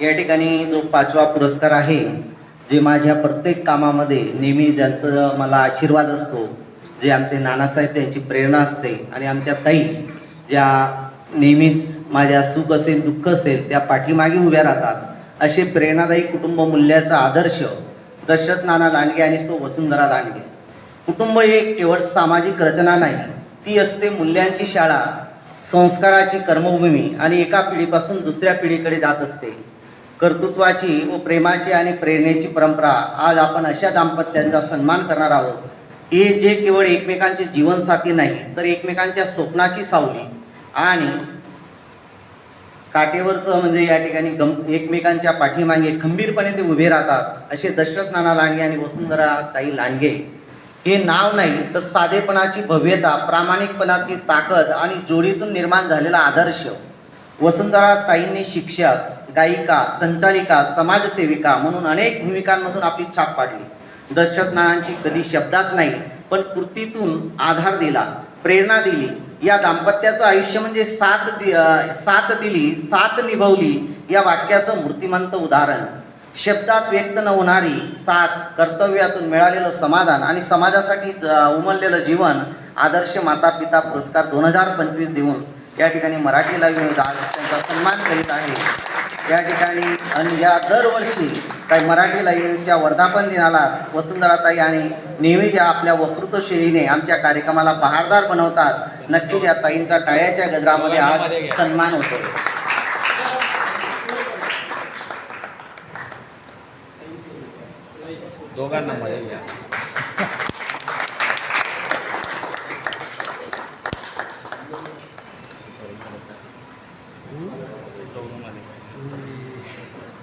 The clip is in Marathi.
या ठिकाणी जो पाचवा पुरस्कार आहे जे माझ्या प्रत्येक कामामध्ये नेहमी ज्यांचं मला आशीर्वाद असतो जे आमचे नानासाहेब त्यांची प्रेरणा असते आणि आमच्या ताई ज्या नेहमीच माझ्या सुख असेल दुःख असेल त्या पाठीमागे उभ्या राहतात. असे प्रेरणादायी कुटुंब मूल्याचा आदर्श दशरथ नाना लांडगे आणि सो वसुंधरा लांडगे. कुटुंब हे केवळ सामाजिक रचना नाही ती असते मूल्यांची शाळा संस्काराची कर्मभूमी आणि एका पिढीपासून दुसऱ्या पिढीकडे जात असते. कर्तृत्वाची व प्रेमाची आणि प्रेरणेची परंपरा आज आपण अशा दाम्पत्यांचा सन्मान करणार आहोत. हे जे केवळ एकमेकांचे जीवनसाथी नाही तर एकमेकांच्या स्वप्नाची सावली आणि काटेवरचं म्हणजे या ठिकाणी गम एकमेकांच्या पाठीमागे खंबीरपणे ते उभे राहतात असे दशरथ नाना लांडगे आणि वसुंधरा ताई लांडगे. हे नाव नाही तर साधेपणाची भव्यता प्रामाणिकपणाची ताकद आणि जोडीतून निर्माण झालेला आदर्श. वसुंधरा ताईंनी शिक्षक गायिका संचालिका समाजसेविका म्हणून अनेक भूमिकांमधून आपली छाप पाडली. दशरथ कधी शब्दात नाही पण कृतीतून आधार दिला प्रेरणा दिली. या दाम्पत्याचं आयुष्य म्हणजे साथ दि साथ दिली साथ निभवली या वाक्याचं मूर्तिमंत उदाहरण. शब्दात व्यक्त न होणारी साथ कर्तव्यातून मिळालेलं समाधान आणि समाजासाठी उमललेलं जीवन आदर्श माता पिता पुरस्कार दोन हजार पंचवीस देऊन या ठिकाणी मराठी लाईव्ह आज त्यांचा सन्मान करीत आहे. या ठिकाणी आणि या दरवर्षी काही मराठी लाईव्ह न्यूजच्या वर्धापन दिनाला वसुंधराताई आणि नेहमी त्या आपल्या वक्तृत्व शैलीने आमच्या कार्यक्रमाला बहारदार बनवतात. नक्कीच या ताईंचा टाळ्याच्या गजरामध्ये आज सन्मान होतो. दोघांना मध्ये घ्या. Mm.